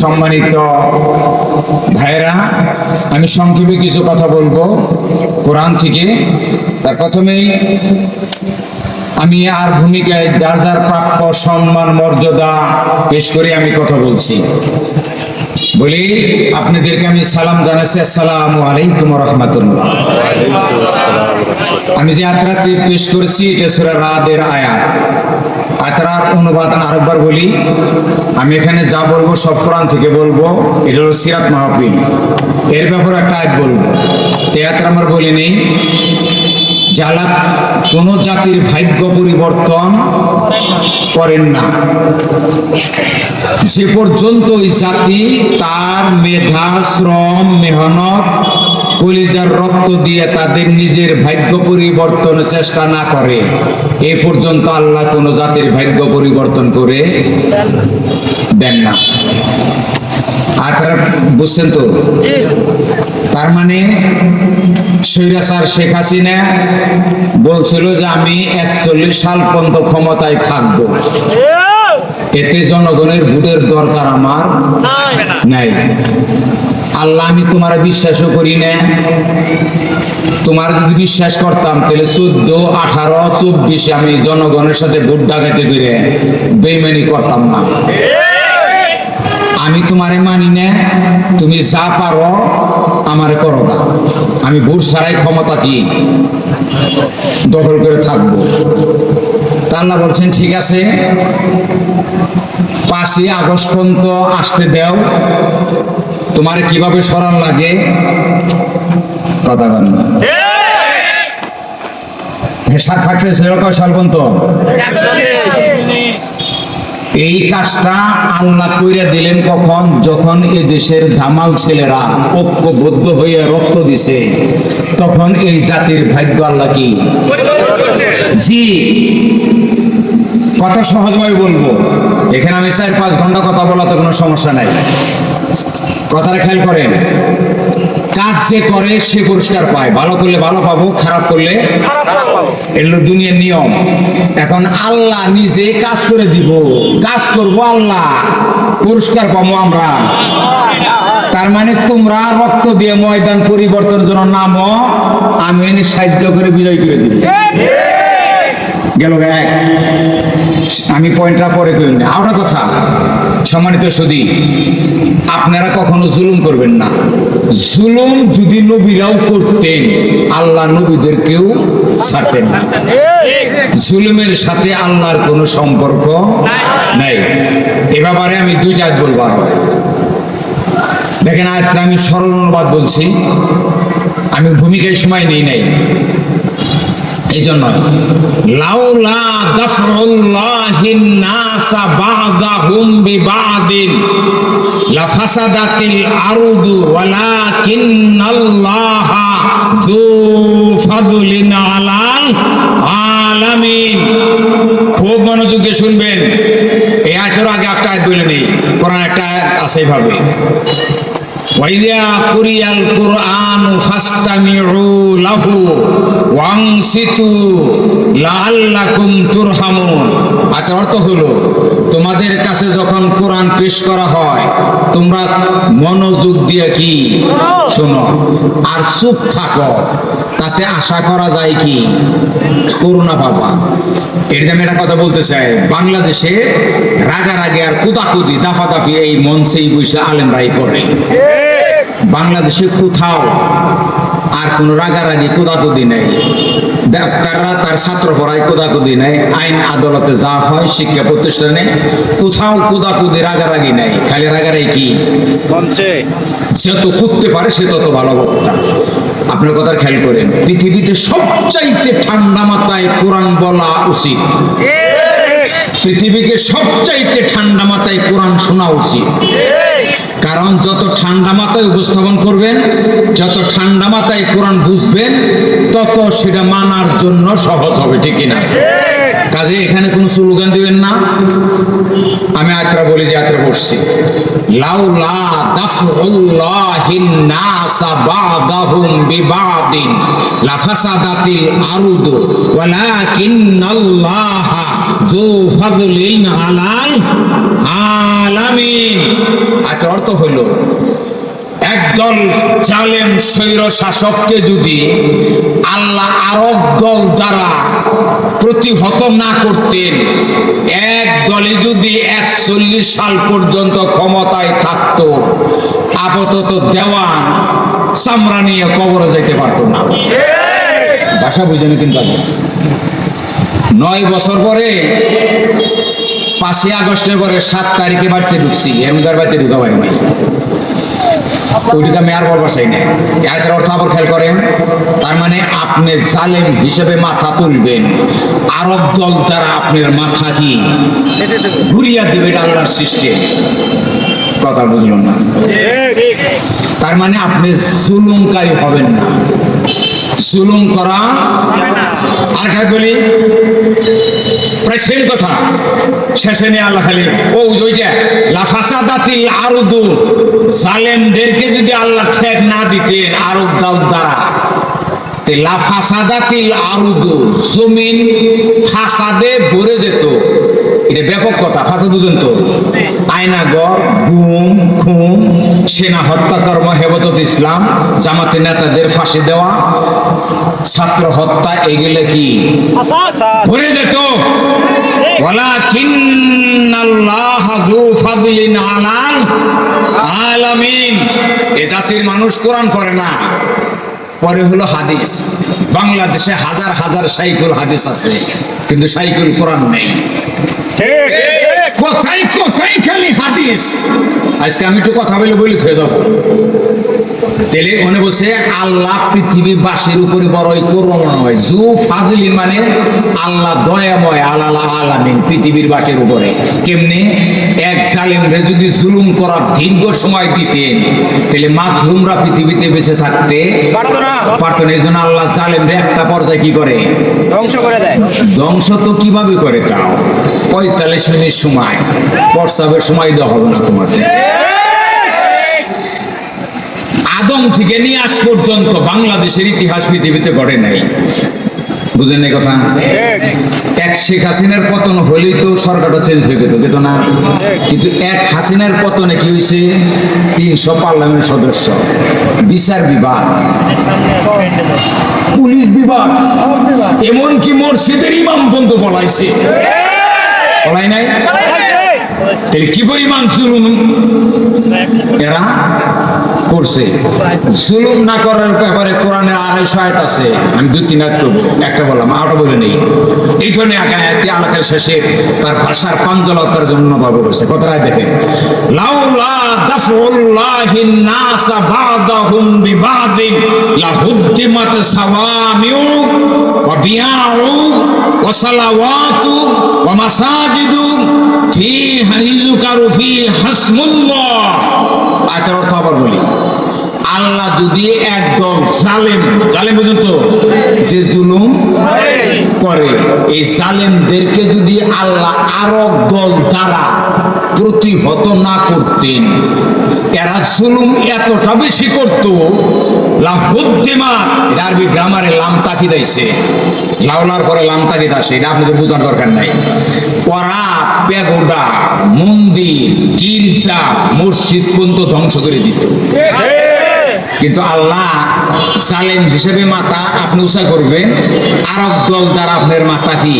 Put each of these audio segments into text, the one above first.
সম্মানিত ভাইরা আমি সংক্ষেপে কিছু কথা বলব কোরআন থেকে। তার প্রথমেই আমি আর ভূমিকায় যার যার প্রাপ্য সম্মান, মর্যাদা পেশ করে, আমি কথা বলছি। বলি, আপনাদেরকে আমি সালাম জানাচ্ছি, আসসালামু আলাইকুম রহমতুল্লাহ। আমি যে আত্রাতে পেশ করেছি, এটা সুরা রাদের আয়াত। আতরার অনুবাদ আরেকবার বলি, আমি এখানে যা বলব সব কোরআন থেকে বলব, এটা হলো সিরাত মাহফিল। এর ব্যাপারে একটা আয়াত বলব। তেয়াত্রা আমার বলিনি যারা কোন জাতির ভাগ্য পরিবর্তন করেন না। সে পর্যন্ত ওই জাতি তার মেধা শ্রম মেহনত কলিজার রক্ত দিয়ে তাদের নিজের ভাগ্য পরিবর্তনের চেষ্টা না করে। এ পর্যন্ত আল্লাহ কোন জাতির ভাগ্য পরিবর্তন করে দেন না। আর তারা বুঝছেন তো? তার মানে স্বৈরাচার শেখ হাসিনা বলছিল যে আমি একচল্লিশ সাল পর্যন্ত ক্ষমতায় থাকব। এতে জনগণের ভোটের দরকার আমার নাই। আল্লাহ আমি তোমার বিশ্বাসও করি না। তোমার যদি বিশ্বাস করতাম তাহলে চোদ্দ আঠারো চব্বিশে আমি জনগণের সাথে ভোট ডাকাতি করে বেইমানি করতাম না। আমি তোমারে মানি না তুমি যা পারো আমারে করো না। আমি ভোট ছাড়াই ক্ষমতা কি দখল করে থাকব। তা আল্লাহ বলছেন ঠিক আছে পাঁচই আগস্ট পর্যন্ত আসতে দেও। তোমার কীভাবে সরান লাগে? কথা বল থাকলে সেরকম সাল পর্যন্ত? এই কাজটা আল্লাহ কইরা দিলেন কখন? যখন এ দেশের ধামাল ছেলেরা ঐক্যবদ্ধ হয়ে রক্ত দিছে, তখন এই জাতির ভাগ্য আল্লাহ কি? জি। কথা সহজভাবে বলব। এখানে আমি চার পাঁচ ঘণ্টা কথা বলাতে কোনো সমস্যা নাই। কথাটা খেয়াল করেন। কাজ যে করে সে পুরস্কার পায়। ভালো করলে ভালো পাবো খারাপ করলে এগুলো দুনিয়ার নিয়ম। এখন আল্লাহ নিজে কাজ করে দিব। কাজ করব আল্লাহ পুরস্কার পাবো আমরা। তার মানে তোমরা রক্ত দিয়ে ময়দান পরিবর্তনের জন্য নামো আমি সাহায্য করে বিজয় করে দিব। গেল এক। আমি পয়েন্টটা পরে করি না। আরেকটা কথা, সম্মানিত সুদী, আপনারা কখনো জুলুম করবেন না। জুলুম যদি নবীরাও করতেন, আল্লাহ নবীদেরকেও ছাড়তেন না। জুলুমের সাথে আল্লাহর কোনো সম্পর্ক নাই। এ ব্যাপারে আমি দুইটা বলব আরও। দেখেন, আয়াতটা আমি সরল অনুবাদ বলছি। আমি ভূমিকায় সময় নেই নাই। এই জন্য লাউলা দাফউল্লাহিন নাসা বাদাহুম বিবাদিন লাফাসাদাতিল আরদু ওয়ালাকিন্নাল্লাহা যু ফাদলিন আলাল আলামিন। খুব মনোযোগ শুনবেন। এই আয়াতের আগে একটা আয়াত বলে নেই কোরআন একটা আছে এইভাবে। وإذا قرئ القرآن فاستمعوا له وانصتوا لعلكم ترحمون আচ্ছা অর্থ হলো তোমাদের কাছে যখন কোরআন পেশ করা হয় তোমরা মনোযোগ দিয়ে কি শোনো আর চুপ থাকো তাতে আশা করা যায় কি করুণা পাবা এর আমি একটা কথা বলতে চাই বাংলাদেশে রাগারাগি আর কুদাকুদি দাফাদাফি এই মঞ্চেই বসে আলেমরাই করে বাংলাদেশে কোথাও আর কোনো রাগারাগি কোদাকুদি নেই। ডাক্তাররা তার ছাত্র পড়ায় কোদাকুদি নেই। আইন আদালতে যা হয় শিক্ষা প্রতিষ্ঠানে কোথাও কোদাকুদি রাগারাগি নেই। খালি রাগারাগি কি? মঞ্চে যত করতে পারে সে তত ভালো বক্তা। আপনার কথা খেয়াল করেন পৃথিবীতে সবচাইতে ঠান্ডা মাথায় কোরআন বলা উচিত। পৃথিবীকে সবচাইতে ঠান্ডা মাথায় কোরআন শোনা উচিত। কারণ যত ঠান্ডা মাথায় উপস্থাপন করবেন, যত ঠান্ডা মাথায় কোরআন বুঝবেন, তত সেটা মানার জন্য সহজ হবে, ঠিক না কাজে এখানে কোনো স্লোগান দিবেন না। আমি আত্রা বলি যে আত্রা বসছি। লাউলা দাফউল্লাহিন নাসা বাদাহুম বিবাদিন, লাফাসাদাতিল আরদু, ওয়ালাকিন্নাল্লাহা যু ফাদলিন আলাল আলামিন। অর্থ হইল একদল জালেম স্বৈর শাসককে যদি আল্লাহ আরব দল দ্বারা প্রতিহত না করতেন এক দলে যদি একচল্লিশ সাল পর্যন্ত ক্ষমতায় থাকতো আপাতত দেওয়ান চামড়া নিয়ে কবরে যাইতে পারতো না ভাষা বুঝেন কিন্তু। নয় বছর পরে পাঁচই আগস্টের পরে সাত তারিখে বাড়িতে ঢুকছি মধ্যে বাড়িতে ঢুকা পারি নাই। মেয়ার বলবার চাই না এর অর্থ আবার খেয়াল করেন, তার মানে আপনি জালেম হিসেবে মাথা তুলবেন, আরব দল দ্বারা আপনার মাথা কি ঘুরিয়া দিবে আল্লাহর সিস্টেম। কথা বুঝলাম না? তার মানে আপনি জুলুমকারী হবেন না। জুলুম করা আর খাই বলি প্রায় সেম কথা। শেষে নিয়ে আল্লাহ খালি, ও ওইটা লাফাসাদাতিল আরুদু, জালেমদেরকে যদি আল্লাহ ঠেক না দিতেন, আরব দাও দ্বারা লাফাসাদাতিল আরুদু, জমিন ফাসাদে ভরে যেত। এটা ব্যাপক কথা ফাঁসা বুঝুন তো। আয়নাগর গুম খুম সেনা হত্যাকর্ম হেবতত ইসলাম জামাতে নেতাদের ফাঁসি দেওয়া ছাত্র হত্যা এগুলো কি? ভরে যেত। ওয়ালাকিন্নাল্লাহ যু ফাদলিন আলাল আলামিন। এ জাতির মানুষ কোরআন পড়ে না। পরে হলো হাদিস। বাংলাদেশে হাজার হাজার সাইকুল হাদিস আছে কিন্তু সাইকুল কোরআন নেই। কোথায় কোথায় খালি হাদিস? আজকে আমি একটু কথা বলে বলি থয়ে যাব তেলে মনে বলছে, আল্লাহ পৃথিবী বাসের উপরে বড়ই করুণা নয় জু ফাজলি মানে আল্লাহ দয়াময় আল্লাহ আলামিন পৃথিবীর বাসের উপরে। কেমনে? জালিমরে যদি জুলুম করার দীর্ঘ সময় দিতেন তাহলে মাসরুমরা পৃথিবীতে বেঁচে থাকতে পারতো না। পারতো না এই জন্য আল্লাহ জালেমরে একটা পর্যায়ে কি করে? ধ্বংস করে দেয়। ধ্বংস তো কীভাবে করে তাও? পঁয়তাল্লিশ মিনিট সময়। প্রস্রাবের সময় দেওয়া হবে না তোমাদের। আদম থেকে নিয়ে আজ পর্যন্ত বাংলাদেশের ইতিহাস পৃথিবীতে ঘটে নাই। বুঝেন এই কথা? এক শেখ হাসিনার পতন হলেই তো সরকারটা চেঞ্জ হয়ে যেত যেত না। কিন্তু এক হাসিনার পতনে কি হয়েছে তিনশো পার্লামেন্ট সদস্য, বিচার বিভাগ, পুলিশ বিভাগ, এমনকি মসজিদের ইমাম পর্যন্ত বলাইছে বলাই নাই? তাহলে কি পরিমাণ জুলুম? এরা করছে। জুলুম না করার ব্যাপারে কোরআনে আড়াইশো আয়াত আছে। আমি দুই তিন আয়াত করব। একটা বললাম আরও বলে নেই। এই ধরনের আয়াতি আলাকের শেষে তার ভাষার পাঞ্জলতার জন্য বাবু করেছে। কত রায় দেখেন? লাউলা দাফুল্লাহি নাসা বাদাহুম বিবাদিন লাহুদ্দিমাত সাওয়ামিউ ওয়া বিয়াউ ওয়া সালাওয়াতু ওয়া মাসাজিদু ফিহা ইযুকারু ফি হাসমুল্লাহ আয়াতের অর্থ আবার বলি। আল্লাহ যদি একদম জালেম জালেম বুঝুন তো, যে জুলুম করে। এই জালেমদেরকে যদি আল্লাহ আরব দল দ্বারা প্রতিহত না করতেন, এরা জুলুম এতটা বেশি করত, লাহুদ্দিমা, এটা আরবি গ্রামারে লাম তাকি দিয়েছে? লাউলার পরে লাম তাকি আসে এটা আপনাদের বোঝার দরকার নাই। ওরা পেগোডা, মন্দির, গির্জা, মসজিদ পর্যন্ত ধ্বংস করে দিত। কিন্তু আল্লাহ সালেম হিসেবে মাথা আপনি উষা করবেন, আরব দল দ্বারা আপনার মাথা কি?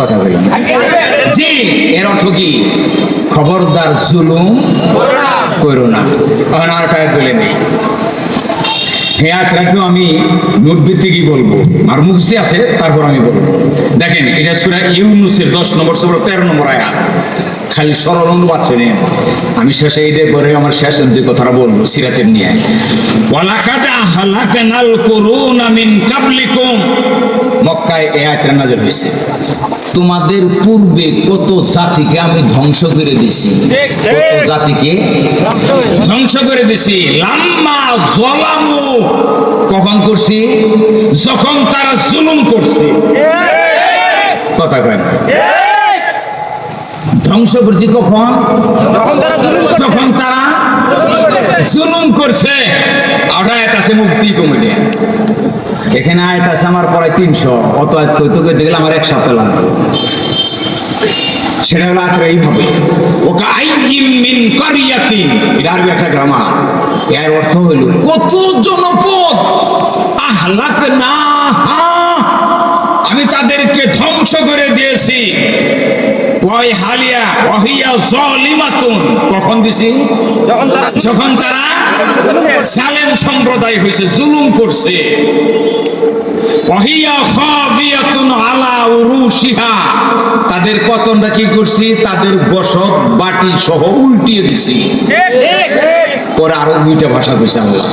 কথা বললাম। জি, এর অর্থ কি? খবরদার জুলুম করো না। আর টায়ার বলে নেই। হেয়াতটাকেও আমি নোট ভিত্তিকই বলব। আর মুখস্থি আছে, তারপর আমি বলব। দেখেন, এটা সুরা ইউনুসের দশ নম্বর সবর তেরো নম্বর আয়াত। খালি সরল অনুবাদ শুনে। আমি শেষে এইটা পরে আমার শেষ যে কথাটা বলব, সিরাতের নিয়ে। মক্কায় এই আয়াতটা হয়েছে তোমাদের পূর্বে কত জাতিকে আমি ধ্বংস করে দিছি কত জাতিকে? ধ্বংস করে দিছি লাম্মা জলামু। কখন করছি? যখন তারা জুলুম করছে। কথা কয়। ধ্বংস করছি কখন? যখন তারা জুলুম করছে। আর আয়াত আছে মুক্তি কমিটি। এখানে আয়াত আছে আমার প্রায় তিনশো। অত আয়াত করতে করতে গেলে আমার এক সপ্তাহ লাগবে। সেটা হলো আত্রা এইভাবে। ওকা আইয়িম মিন কারিয়াতিন। এটা আরবি একটা গ্রামার এর অর্থ হলো কত জনপদ আহলাক না আমি তাদেরকে ধ্বংস করে দিয়েছি। ওই হালিয়া ওহিয়া জলিমাতুন। কখন দিছি? যখন তারা যখন সম্প্রদায় হয়েছে জুলুম করছে। ওহিয়া খাবিয়াতুন আলা উরুশিহা। তাদের পতনটা কি করছি? তাদের বসত বাটি সহ উল্টিয়ে দিছি। পরে আরও দুইটা ভাষা কইছে আল্লাহ।